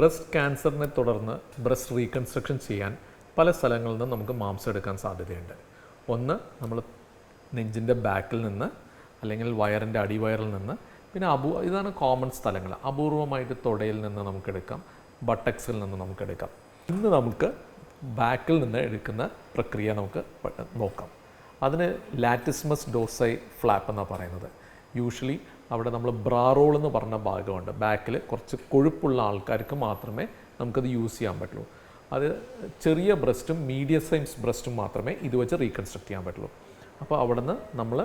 Breast ക്യാൻസറിനെ തുടർന്ന് breast reconstruction ചെയ്യാൻ പല സ്ഥലങ്ങളിൽ നിന്ന് നമുക്ക് മാംസം എടുക്കാൻ സാധ്യതയുണ്ട്. ഒന്ന് നമ്മൾ നെഞ്ചിന്റെ ബാക്കിൽ നിന്ന് അല്ലെങ്കിൽ വയറിന്റെ അടിവയറിൽ നിന്ന് പിന്നെ അപൂ ഇതാണ് കോമൺ സ്ഥലങ്ങൾ. അപൂർവമായിട്ട് തുടയിൽ നിന്ന് നമുക്കെടുക്കാം ബട്ടക്സിൽ നിന്ന് നമുക്കെടുക്കാം ഇന്ന് നമുക്ക് ബാക്കിൽ നിന്ന് എടുക്കുന്ന പ്രക്രിയ നമുക്ക് നോക്കാം. അതിന് ലാറ്റിസ്മസ് ഡോസൈ ഫ്ലാപ്പ് എന്നാണ് പറയുന്നത്. യൂഷ്വലി അവിടെ നമ്മൾ ബ്രാറോൾ എന്ന് പറഞ്ഞ ഭാഗമുണ്ട്. ബാക്കിൽ കുറച്ച് കൊഴുപ്പുള്ള ആൾക്കാർക്ക് മാത്രമേ നമുക്കത് യൂസ് ചെയ്യാൻ പറ്റുള്ളൂ. അത് ചെറിയ ബ്രസ്റ്റും മീഡിയം സൈസ് ബ്രസ്റ്റും മാത്രമേ ഇത് വെച്ച് റീകൺസ്ട്രക്ട് ചെയ്യാൻ പറ്റുള്ളൂ. അപ്പോൾ അവിടുന്ന് നമ്മൾ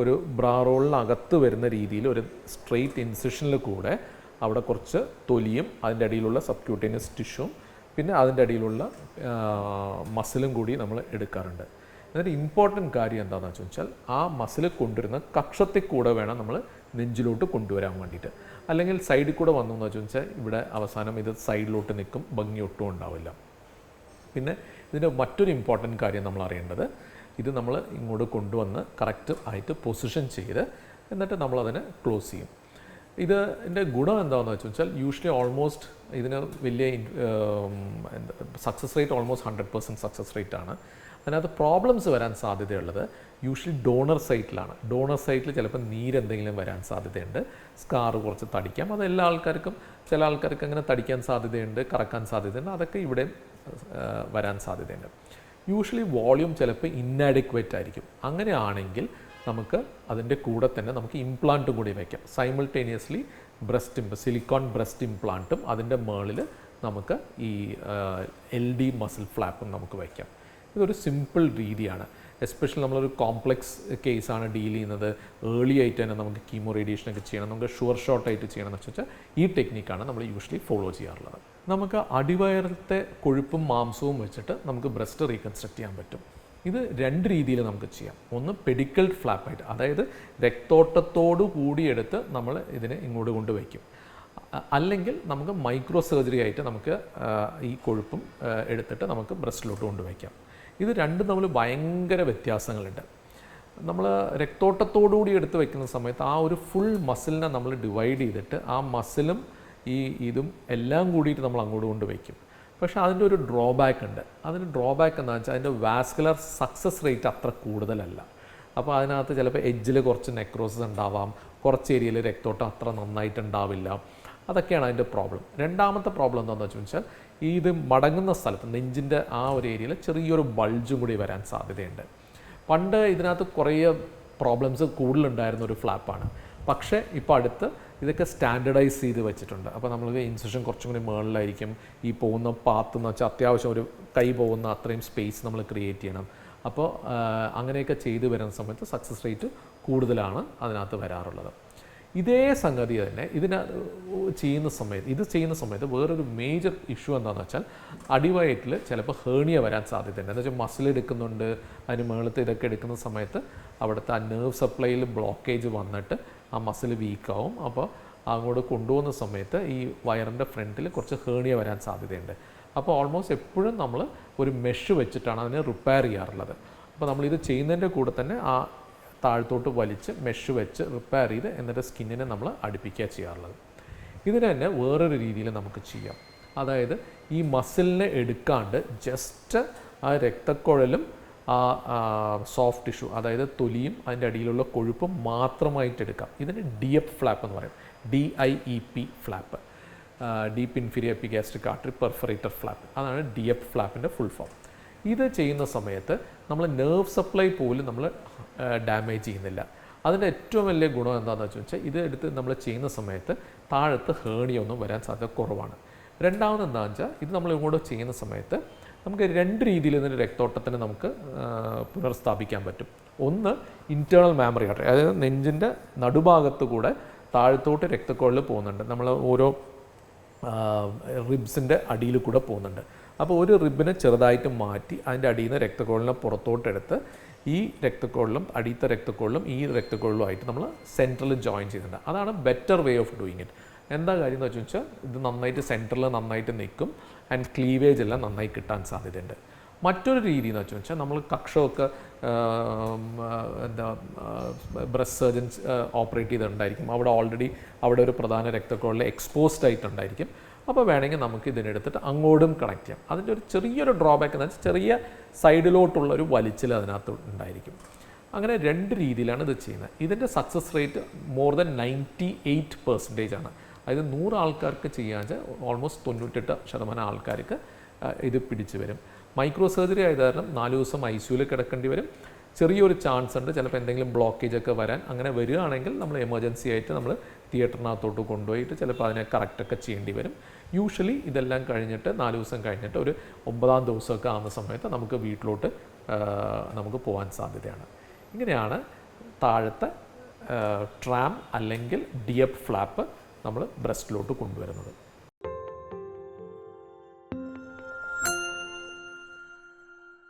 ഒരു ബ്രാറോളിനകത്ത് വരുന്ന രീതിയിൽ ഒരു സ്ട്രെയിറ്റ് ഇൻസിഷനിൽ കൂടെ അവിടെ കുറച്ച് തൊലിയും അതിന്റെ അടിയിലുള്ള സബ്ക്യൂട്ടേനിയസ് ടിഷ്യൂം പിന്നെ അതിന്റെ അടിയിലുള്ള മസിലും കൂടി നമ്മൾ എടുക്കാറുണ്ട്. എന്നിട്ട് ഇമ്പോർട്ടന്റ് കാര്യം എന്താണെന്ന് വെച്ചാൽ ആ മസിൽ കൊണ്ടുവരുന്ന കക്ഷത്തിൽ കൂടെ വേണം നമ്മൾ നെഞ്ചിലോട്ട് കൊണ്ടുവരാൻ വേണ്ടിയിട്ട്. അല്ലെങ്കിൽ സൈഡിൽ കൂടെ വന്നു എന്ന് വെച്ചാൽ ഇവിടെ അവസാനം ഇത് സൈഡിലോട്ട് നിൽക്കും ഭംഗി ഒട്ടും ഉണ്ടാവില്ല. പിന്നെ ഇതിന്റെ മറ്റൊരു ഇമ്പോർട്ടന്റ് കാര്യം നമ്മൾ അറിയേണ്ടത് ഇത് നമ്മൾ ഇങ്ങോട്ട് കൊണ്ടുവന്ന് കറക്റ്റ് ആയിട്ട് പൊസിഷൻ ചെയ്ത് എന്നിട്ട് നമ്മളതിനെ ക്ലോസ് ചെയ്യും. ഇത് ഇതിന്റെ ഗുണം എന്താണെന്ന് വെച്ച് വെച്ചാൽ യൂഷ്വലി ഓൾമോസ്റ്റ് ഇതിന് വലിയ success rate almost hundred percent success rate ആണ്. അതിനകത്ത് പ്രോബ്ലംസ് വരാൻ സാധ്യതയുള്ളത് യൂഷ്വലി ഡോണർ സൈറ്റിലാണ് ഡോണർ സൈറ്റിൽ ചിലപ്പോൾ നീരെന്തെങ്കിലും വരാൻ സാധ്യതയുണ്ട്. സ്കാർ കുറച്ച് തടിക്കാം. അത് എല്ലാ ആൾക്കാർക്കും ചില ആൾക്കാർക്ക് അങ്ങനെ തടിക്കാൻ സാധ്യതയുണ്ട് കറക്കാൻ സാധ്യതയുണ്ട്. അതൊക്കെ ഇവിടെ വരാൻ സാധ്യതയുണ്ട്. യൂഷ്വലി വോളിയൂം ചിലപ്പോൾ ഇന്നാഡിക്വേറ്റ് ആയിരിക്കും. അങ്ങനെയാണെങ്കിൽ നമുക്ക് അതിന്റെ കൂടെ തന്നെ നമുക്ക് ഇംപ്ലാന്റും കൂടി വയ്ക്കാം simultaneously breast imp silicone breast ഇംപ്ലാന്റും അതിന്റെ മേളിൽ നമുക്ക് ഈ എൽ ഡി മസിൽ ഫ്ലാപ്പും നമുക്ക് വയ്ക്കാം ഇതൊരു സിമ്പിൾ രീതിയാണ്. എസ്പെഷ്യലി നമ്മളൊരു കോംപ്ലക്സ് കേസാണ് ഡീൽ ചെയ്യുന്നത്. ഏർലി ആയിട്ട് തന്നെ നമുക്ക് കീമോ റേഡിയേഷനൊക്കെ ചെയ്യണം. നമുക്ക് ഷുവർ ഷോട്ട് ആയിട്ട് ചെയ്യണം എന്ന് വെച്ചാൽ ഈ ടെക്നിക്കാണ് നമ്മൾ യൂഷ്വലി ഫോളോ ചെയ്യാറുള്ളത്. നമുക്ക് അടിവയറത്തെ കൊഴുപ്പും മാംസവും വെച്ചിട്ട് നമുക്ക് ബ്രസ്റ്റ് റീകൺസ്ട്രക്ട് ചെയ്യാൻ പറ്റും. ഇത് രണ്ട് രീതിയിൽ നമുക്ക് ചെയ്യാം. ഒന്ന് പെഡിക്കൽ ഫ്ലാപ്പായിട്ട് അതായത് രക്തോട്ടത്തോടു കൂടിയെടുത്ത് നമ്മൾ ഇതിനെ ഇങ്ങോട്ട് കൊണ്ടുവയ്ക്കും അല്ലെങ്കിൽ നമുക്ക് മൈക്രോ സർജറി ആയിട്ട് നമുക്ക് ഈ കൊഴുപ്പും എടുത്തിട്ട് നമുക്ക് ബ്രസ്റ്റിലോട്ട് കൊണ്ടുവയ്ക്കാം ഇത് രണ്ടും തമ്മിൽ ഭയങ്കര വ്യത്യാസങ്ങളുണ്ട്. നമ്മൾ രക്തോട്ടത്തോടുകൂടി എടുത്ത് വെക്കുന്ന സമയത്ത് ആ ഒരു ഫുൾ മസിലിനെ നമ്മൾ ഡിവൈഡ് ചെയ്തിട്ട് ആ മസിലും ഈ ഇതും എല്ലാം കൂടിയിട്ട് നമ്മൾ അങ്ങോട്ട് കൊണ്ട് വയ്ക്കും പക്ഷേ അതിന്റെ ഒരു ഡ്രോബാക്ക് ഉണ്ട്. അതിന് ഡ്രോബാക്ക് എന്താണെന്ന് വെച്ചാൽ അതിന്റെ വാസ്കുലർ സക്സസ് റേറ്റ് അത്ര കൂടുതലല്ല. അപ്പോൾ അതിനകത്ത് ചിലപ്പോൾ എഡ്ജിൽ കുറച്ച് നെക്രോസസ് ഉണ്ടാവാം. കുറച്ച് ഏരിയയിൽ രക്തോട്ടം അത്ര നന്നായിട്ട് ഉണ്ടാവില്ല അതൊക്കെയാണ് അതിന്റെ പ്രോബ്ലം രണ്ടാമത്തെ പ്രോബ്ലം എന്താണെന്ന് വെച്ചാൽ ഈ ഇത് മടങ്ങുന്ന സ്ഥലത്ത് നെഞ്ചിന്റെ ആ ഒരു ഏരിയയിൽ ചെറിയൊരു ബൾജും കൂടി വരാൻ സാധ്യതയുണ്ട്. പണ്ട് ഇതിനകത്ത് കുറേ പ്രോബ്ലംസ് കൂടുതലുണ്ടായിരുന്ന ഒരു ഫ്ലാപ്പാണ് പക്ഷേ ഇപ്പോൾ അടുത്ത് ഇതൊക്കെ സ്റ്റാൻഡർഡൈസ് ചെയ്ത് വെച്ചിട്ടുണ്ട്. അപ്പോൾ നമ്മൾ ഇൻസെഷൻ കുറച്ചും കൂടി മുകളിലായിരിക്കും ഈ പോകുന്ന പാത്ത് എന്ന് വെച്ചാൽ അത്യാവശ്യം ഒരു കൈ പോകുന്ന അത്രയും സ്പേസ് നമ്മൾ ക്രിയേറ്റ് ചെയ്യണം. അപ്പോൾ അങ്ങനെയൊക്കെ ചെയ്തു വരുന്ന സമയത്ത് സക്സസ് റേറ്റ് കൂടുതലാണ് അതിനകത്ത് വരാറുള്ളത്. ഇതേ സംഗതി തന്നെ ഇതിന് ചെയ്യുന്ന സമയത്ത് ഇത് ചെയ്യുന്ന സമയത്ത് വേറൊരു മേജർ ഇഷ്യൂ എന്താണെന്ന് വെച്ചാൽ അടിവയറ്റിൽ ചിലപ്പോൾ ഹേണിയ വരാൻ സാധ്യതയുണ്ട്. എന്ന് വെച്ചാൽ മസിൽ എടുക്കുന്നുണ്ട് അതിന് മേളത്ത് ഇതൊക്കെ എടുക്കുന്ന സമയത്ത് അവിടുത്തെ ആ നെർവ് സപ്ലൈയിൽ ബ്ലോക്കേജ് വന്നിട്ട് ആ മസിൽ വീക്കാവും അപ്പോൾ അങ്ങോട്ട് കൊണ്ടുപോകുന്ന സമയത്ത് ഈ വയറിന്റെ ഫ്രണ്ടിൽ കുറച്ച് ഹേണിയ വരാൻ സാധ്യതയുണ്ട്. അപ്പോൾ ഓൾമോസ്റ്റ് എപ്പോഴും നമ്മൾ ഒരു മെഷ് വെച്ചിട്ടാണ് അതിനെ റിപ്പയർ ചെയ്യാറുള്ളത്. അപ്പോൾ നമ്മളിത് ചെയ്യുന്നതിന്റെ കൂടെ തന്നെ ആ താഴത്തോട്ട് വലിച്ച് മെഷ് വെച്ച് റിപ്പയർ ചെയ്ത് എന്നിട്ട് സ്കിന്നിനെ നമ്മൾ അടുപ്പിക്കുക ചെയ്യാറുള്ളത്. ഇതിന് തന്നെ വേറൊരു രീതിയിൽ നമുക്ക് ചെയ്യാം. അതായത് ഈ മസിലിനെ എടുക്കാണ്ട് ജസ്റ്റ് ആ രക്തക്കുഴലും ആ സോഫ്റ്റ് ടിഷ്യൂ അതായത് തൊലിയും അതിന്റെ അടിയിലുള്ള കൊഴുപ്പും മാത്രമായിട്ട് എടുക്കാം. ഇതിന് ഡി എഫ് ഫ്ലാപ്പ് എന്ന് പറയും. D I E P flap deep inferior epigastric artery perforator flap അതാണ് ഡി എഫ് ഫ്ലാപ്പിന്റെ ഫുൾ ഫോം ഇത് ചെയ്യുന്ന സമയത്ത് നമ്മൾ നെർവ് സപ്ലൈ പോലും നമ്മൾ ഡാമേജ് ചെയ്യുന്നില്ല. അതിന്റെ ഏറ്റവും വലിയ ഗുണം എന്താണെന്ന് വെച്ചാൽ ഇത് എടുത്ത് നമ്മൾ ചെയ്യുന്ന സമയത്ത് താഴത്ത് ഹേണിയൊന്നും വരാൻ സാധ്യത കുറവാണ്. രണ്ടാമത് എന്താണെന്ന് വെച്ചാൽ ഇത് നമ്മൾ ഇങ്ങോട്ട് ചെയ്യുന്ന സമയത്ത് നമുക്ക് രണ്ട് രീതിയിൽ ഇതിന്റെ രക്തോട്ടത്തിന് നമുക്ക് പുനർസ്ഥാപിക്കാൻ പറ്റും. ഒന്ന് ഇന്റേർണൽ മെമ്മറി ആട്ടെ അതായത് നെഞ്ചിന്റെ നടുഭാഗത്ത് കൂടെ താഴത്തോട്ട് രക്തക്കുഴൽ പോകുന്നുണ്ട്. നമ്മൾ ഓരോ റിബ്സിന്റെ അടിയിൽ കൂടെ പോകുന്നുണ്ട്. അപ്പോൾ ഒരു റിബിനെ ചെറുതായിട്ട് മാറ്റി അതിന്റെ അടിയിൽ നിന്ന് രക്തക്കോളിനെ പുറത്തോട്ടെടുത്ത് ഈ രക്തക്കോളിലും അടിയത്തെ രക്തക്കോളിലും ഈ രക്തക്കോളിലുമായിട്ട് നമ്മൾ സെൻട്രൽ ജോയിൻ ചെയ്യുന്നുണ്ട്. അതാണ് better way of doing it എന്താ കാര്യം എന്ന് വെച്ചാൽ ഇത് നന്നായിട്ട് സെന്ററിൽ നന്നായിട്ട് നിൽക്കും ആൻഡ് ക്ലീവേജ് എല്ലാം നന്നായി കിട്ടാൻ സാധ്യതയുണ്ട്. മറ്റൊരു രീതി എന്ന് വെച്ചാൽ നമ്മൾ കക്ഷമൊക്കെ എന്താ ബ്രസ്റ്റ് സർജൻസ് ഓപ്പറേറ്റ് ചെയ്തിട്ടുണ്ടായിരിക്കും. അവിടെ ഓൾറെഡി അവിടെ ഒരു പ്രധാന രക്തക്കോളിൽ എക്സ്പോസ്ഡ് ആയിട്ടുണ്ടായിരിക്കും. അപ്പോൾ വേണമെങ്കിൽ നമുക്ക് ഇതിനെടുത്തിട്ട് അങ്ങോട്ടും കണക്ട് ചെയ്യാം. അതിന്റെ ഒരു ചെറിയൊരു ഡ്രോബാക്ക് എന്ന് വെച്ചാൽ ചെറിയ സൈഡിലോട്ടുള്ള ഒരു വലിച്ചിൽ അതിനകത്ത് ഉണ്ടായിരിക്കും. അങ്ങനെ രണ്ട് രീതിയിലാണ് ഇത് ചെയ്യുന്നത്. ഇതിന്റെ success rate more than ninety eight percentage ആണ്. അതായത് നൂറ് ആൾക്കാർക്ക് ചെയ്യാൻ ഓൾമോസ്റ്റ് തൊണ്ണൂറ്റെട്ട് ശതമാനം ആൾക്കാർക്ക് ഇത് പിടിച്ചു വരും. മൈക്രോ സർജറി ആയത് കാരണം നാല് ദിവസം ഐ സിയുയിൽ കിടക്കേണ്ടി വരും. ചെറിയൊരു ചാൻസ് ഉണ്ട് ചിലപ്പോൾ എന്തെങ്കിലും ബ്ലോക്കേജ് ഒക്കെ വരാൻ അങ്ങനെ വരികയാണെങ്കിൽ നമ്മൾ എമർജൻസി ആയിട്ട് നമ്മൾ തിയേറ്ററിനകത്തോട്ട് കൊണ്ടുപോയിട്ട് ചിലപ്പോൾ അതിനെ കറക്റ്റൊക്കെ ചെയ്യേണ്ടി വരും. യൂഷ്വലി ഇതെല്ലാം കഴിഞ്ഞിട്ട് നാല് ദിവസം കഴിഞ്ഞിട്ട് ഒരു ഒമ്പതാം ദിവസമൊക്കെ ആവുന്ന സമയത്ത് നമുക്ക് വീട്ടിലോട്ട് നമുക്ക് പോകാൻ സാധ്യതയാണ്. ഇങ്ങനെയാണ് താഴത്തെ ട്രാം അല്ലെങ്കിൽ ഡിയപ്പ് ഫ്ലാപ്പ് നമ്മൾ ബ്രസ്റ്റിലോട്ട് കൊണ്ടുവരുന്നത്.